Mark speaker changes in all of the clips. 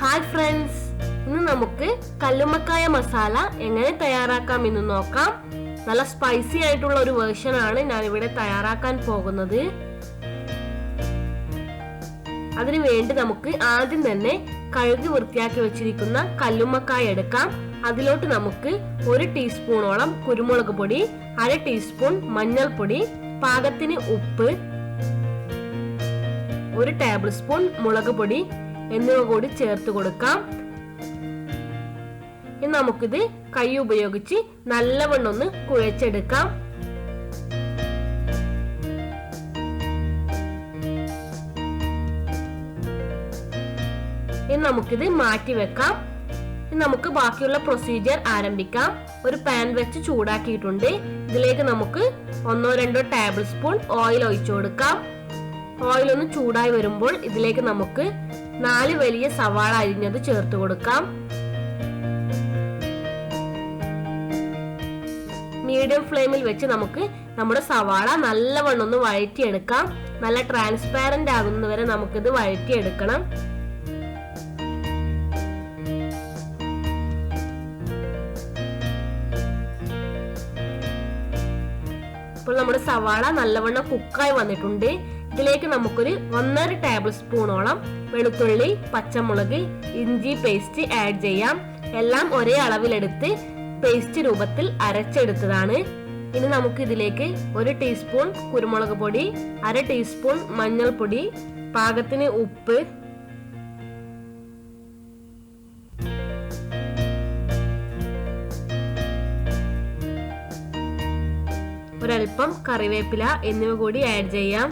Speaker 1: Hi friends ഇന്ന് നമുക്ക് കല്ലുമ്മക്കായ മസാല എങ്ങനെ തയ്യാറാക്കാം എന്ന് നോക്കാം. നല്ല സ്പൈസി ആയിട്ടുള്ള ഒരു വേർഷൻ ആണ് ഞാൻ ഇവിടെ തയ്യാറാക്കാൻ പോകുന്നത്. അതിനു വേണ്ടി നമുക്ക് ആദ്യം തന്നെ കഴുകി വൃത്തിയാക്കി വെച്ചിരിക്കുന്ന കല്ലുമ്മക്കായ എടുക്കാം. അതിലോട്ട് നമുക്ക് ഒരു ടീസ്പൂണോളം കുരുമുളക് പൊടി അര ടീസ്പൂൺ മഞ്ഞൾപ്പൊടി പാകത്തിന് ഉപ്പ് ഒരു ടേബിൾ സ്പൂൺ മുളക് പൊടി എന്നിവ കൂടി ചേർത്ത് കൊടുക്കാം. ഇനി നമുക്കിത് കൈ ഉപയോഗിച്ച് നല്ലവണ്ണം ഒന്ന് കുഴച്ചെടുക്കാം. ഇനി നമുക്കിത് മാറ്റി വെക്കാം. ഇനി നമുക്ക് ബാക്കിയുള്ള പ്രൊസീജിയർ ആരംഭിക്കാം. ഒരു പാൻ വെച്ച് ചൂടാക്കിയിട്ടുണ്ട്. ഇതിലേക്ക് നമുക്ക് ഒന്നോ രണ്ടോ ടേബിൾ സ്പൂൺ ഓയിൽ ഒഴിച്ചു കൊടുക്കാം. ഓയിൽ ഒന്ന് ചൂടായി വരുമ്പോൾ ഇതിലേക്ക് നമുക്ക് നാല് വലിയ സവാള അരിഞ്ഞത് ചേർത്ത് കൊടുക്കാം. മീഡിയം ഫ്ലെയിമിൽ വെച്ച് നമുക്ക് നമ്മുടെ സവാള നല്ലവണ്ണം ഒന്ന് വഴറ്റിയെടുക്കാം. നല്ല ട്രാൻസ്പാരന്റ് ആകുന്നവരെ നമുക്കിത് വഴറ്റിയെടുക്കണം. അപ്പോൾ നമ്മുടെ സവാള നല്ലവണ്ണം കുക്കായി വന്നിട്ടുണ്ട്. ഇതിലേക്ക് നമുക്കൊരു ഒന്നര ടേബിൾ സ്പൂണോളം വെളുത്തുള്ളി പച്ചമുളക് ഇഞ്ചി പേസ്റ്റ് ആഡ് ചെയ്യാം. എല്ലാം ഒരേ അളവിലെടുത്ത് പേസ്റ്റ് രൂപത്തിൽ അരച്ചെടുത്തതാണ്. ഇനി നമുക്ക് ഇതിലേക്ക് ഒരു ടീസ്പൂൺ കുരുമുളക് പൊടി അര ടീസ്പൂൺ മഞ്ഞൾപ്പൊടി പാകത്തിന് ഉപ്പ് ഒരൽപ്പം കറിവേപ്പില എന്നിവ കൂടി ആഡ് ചെയ്യാം.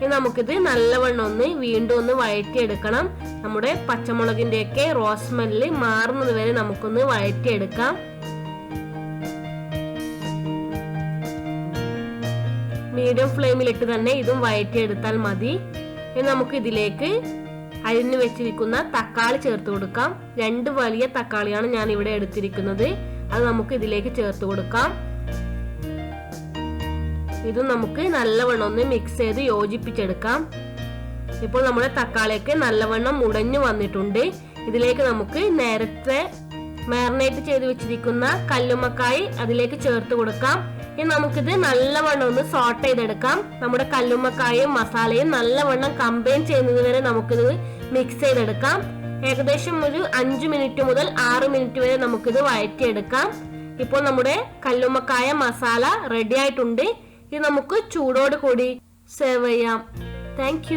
Speaker 1: ഇനി നമുക്കിത് നല്ലവണ്ണം ഒന്ന് വീണ്ടും ഒന്ന് വഴറ്റിയെടുക്കണം. നമ്മുടെ പച്ചമുളകിന്റെയൊക്കെ റോസ് സ്മെല്ല് മാറുന്നത് വരെ നമുക്കൊന്ന് വഴറ്റിയെടുക്കാം. മീഡിയം ഫ്ലെയിമിലിട്ട് തന്നെ ഇതും വഴറ്റിയെടുത്താൽ മതി. ഇനി നമുക്ക് ഇതിലേക്ക് അരിഞ്ഞു വെച്ചിരിക്കുന്ന തക്കാളി ചേർത്ത് കൊടുക്കാം. രണ്ട് വലിയ തക്കാളിയാണ് ഞാൻ ഇവിടെ എടുത്തിരിക്കുന്നത്. അത് നമുക്ക് ഇതിലേക്ക് ചേർത്ത് കൊടുക്കാം. ഇതും നമുക്ക് നല്ലവണ്ണം ഒന്ന് മിക്സ് ചെയ്ത് യോജിപ്പിച്ചെടുക്കാം. ഇപ്പോൾ നമ്മുടെ തക്കാളിയൊക്കെ നല്ലവണ്ണം ഉടഞ്ഞു വന്നിട്ടുണ്ട്. ഇതിലേക്ക് നമുക്ക് നേരത്തെ മാറിനേറ്റ് ചെയ്ത് വെച്ചിരിക്കുന്ന കല്ലുമ്മക്കായി അതിലേക്ക് ചേർത്ത് കൊടുക്കാം. ഇനി നമുക്കിത് നല്ലവണ്ണം ഒന്ന് സോട്ട് ചെയ്തെടുക്കാം. നമ്മുടെ കല്ലുമ്മക്കായും മസാലയും നല്ലവണ്ണം കമ്പൈൻ ചെയ്യുന്നത് വരെ നമുക്കിത് മിക്സ് ചെയ്തെടുക്കാം. ഏകദേശം ഒരു അഞ്ചു മിനിറ്റ് മുതൽ ആറ് മിനിറ്റ് വരെ നമുക്കിത് വഴറ്റിയെടുക്കാം. ഇപ്പോൾ നമ്മുടെ കല്ലുമ്മക്കായ മസാല റെഡി ആയിട്ടുണ്ട്. ഇത് നമുക്ക് ചൂടോട് കൂടി സെർവ് ചെയ്യാം. താങ്ക്